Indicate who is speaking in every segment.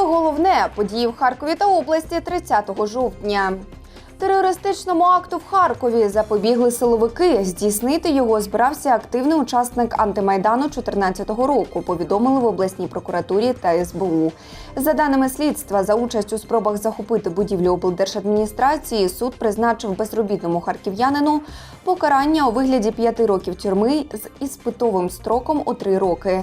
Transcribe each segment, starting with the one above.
Speaker 1: Про головне події в Харкові та області 30 жовтня. Терористичному акту в Харкові запобігли силовики. Здійснити його збирався активний учасник антимайдану 2014 року. Повідомили в обласній прокуратурі та СБУ. За даними слідства, за участь у спробах захопити будівлю облдержадміністрації суд призначив безробітному харків'янину покарання у вигляді п'яти років тюрми з іспитовим строком у три роки.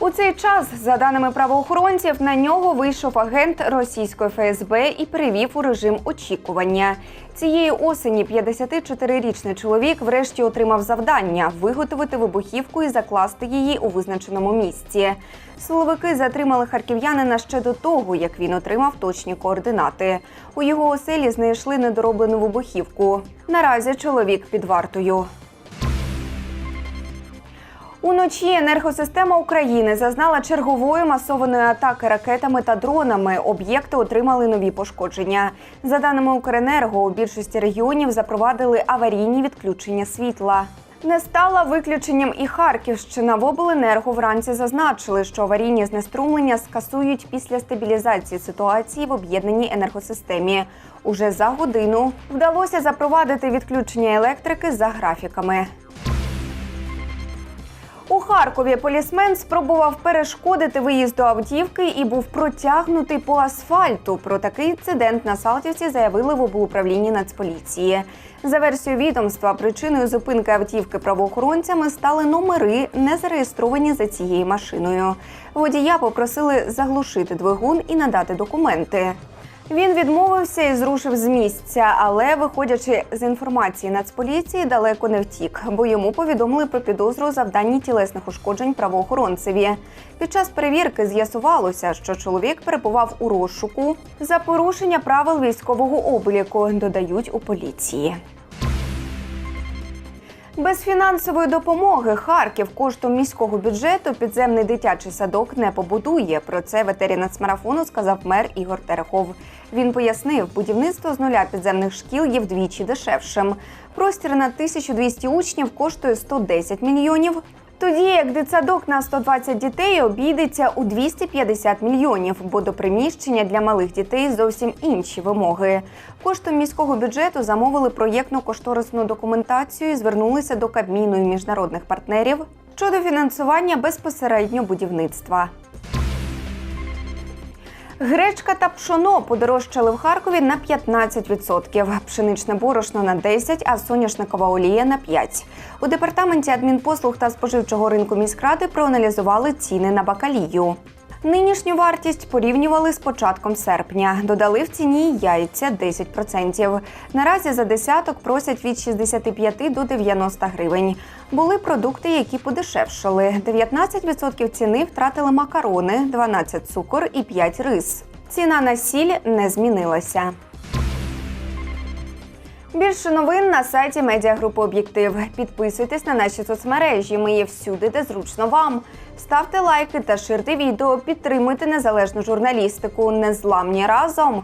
Speaker 1: У цей час, за даними правоохоронців, на нього вийшов агент російської ФСБ і перевів у режим очікування. Цієї осені 54-річний чоловік врешті отримав завдання виготовити вибухівку і закласти її у визначеному місці. Силовики затримали харків'янина ще до того, як він отримав точні координати. У його оселі знайшли недороблену вибухівку. Наразі чоловік під вартою. Уночі енергосистема України зазнала чергової масованої атаки ракетами та дронами. Об'єкти отримали нові пошкодження. За даними Укренерго, у більшості регіонів запровадили аварійні відключення світла. Не стала виключенням і Харківщина. В обленерго вранці зазначили, що аварійні знеструмлення скасують після стабілізації ситуації в об'єднаній енергосистемі. Уже за годину вдалося запровадити відключення електрики за графіками. Харкові полісмен спробував перешкодити виїзду автівки і був протягнутий по асфальту. Про такий інцидент на Салтівці заявили в облуправлінні Нацполіції. За версією відомства, причиною зупинки автівки правоохоронцями стали номери, не зареєстровані за цією машиною. Водія попросили заглушити двигун і надати документи. Він відмовився і зрушив з місця, але, виходячи з інформації Нацполіції, далеко не втік, бо йому повідомили про підозру завдання тілесних ушкоджень правоохоронцеві. Під час перевірки з'ясувалося, що чоловік перебував у розшуку за порушення правил військового обліку, додають у поліції. Без фінансової допомоги Харків коштом міського бюджету підземний дитячий садок не побудує. Про це ветерінацмарафону сказав мер Ігор Терехов. Він пояснив, будівництво з нуля підземних шкіл є вдвічі дешевшим. Простір на 1200 учнів коштує 110 мільйонів. Тоді як дитсадок на 120 дітей обійдеться у 250 мільйонів, бо до приміщення для малих дітей зовсім інші вимоги. Коштом міського бюджету замовили проєктно-кошторисну документацію і звернулися до Кабміну і міжнародних партнерів щодо фінансування безпосередньо будівництва. Гречка та пшоно подорожчали в Харкові на 15%, пшеничне борошно на 10%, а соняшникова олія на 5%. У департаменті адмінпослуг та споживчого ринку міськради проаналізували ціни на бакалію. Нинішню вартість порівнювали з початком серпня. Додали в ціні яйця 10%. Наразі за десяток просять від 65 до 90 гривень. Були продукти, які подешевшали. 19% ціни втратили макарони, 12 цукор і 5 рис. Ціна на сіль не змінилася. Більше новин на сайті медіагрупи Об'єктив. Підписуйтесь на наші соцмережі. Ми є всюди, де зручно вам. Ставте лайки та ширте відео. Підтримуйте незалежну журналістику. Незламні разом.